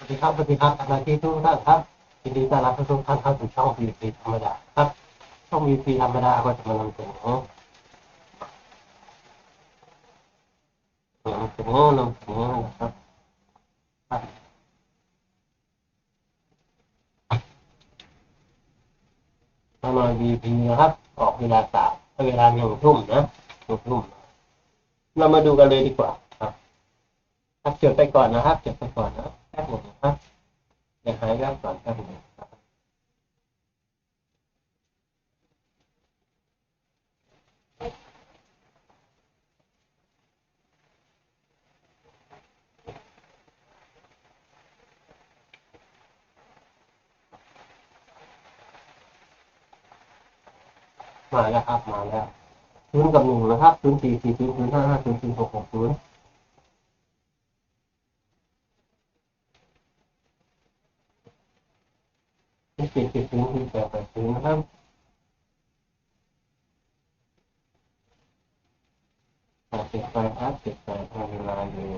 สวัสดีครับสวัสดีครับสมาชิกทุกท่านครับยินดีต้อนรับทุกท่านเข้าสู่ช่อง VP ธรรมดาครับช่อง VP ธรรมดาก็จะมานำเสนอนำเสนอนำเสนอนะครับมานอน VP นะครับ ออกเวลาสามเวลาหนึ่งทุ่มนะหนึ่งทุ่มเรามาดูกันเลยดีกว่า ครับครับจดไปก่อนนะครับจดไปก่อนนะแป๊บ หนึ่งนะครับเดี๋ยวหายแวบก่อนแป๊บหนึ่งมาแล้วครับ มาแล้วศูนย์กับหนึ่งนะครับศูนย์สี่สี่ศูนย์ศูนย์ห้าห้าศูนย์ศูนย์หกหกศูนย์ศูนย์ สี่สี่ศูนย์ศูนย์แปดแปดศูนย์นะครับแปดเจ็ดไปครับเจ็ดแปดทำเวลาอยู่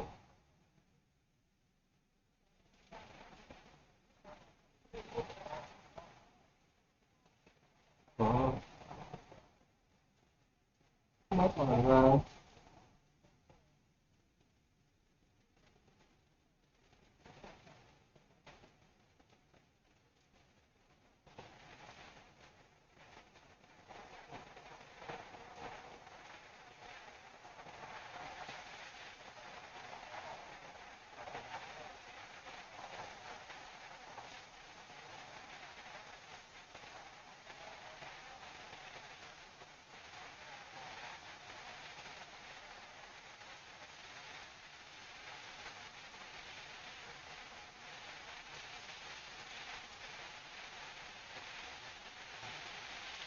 อ๋อไม่ต่อยมา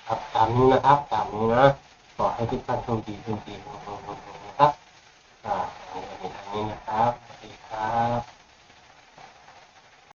ครับตามนี้นะครับตามนี้นะขอให้ทุกท่านโชคดีโชคดีครับอ่าอันนี้นะ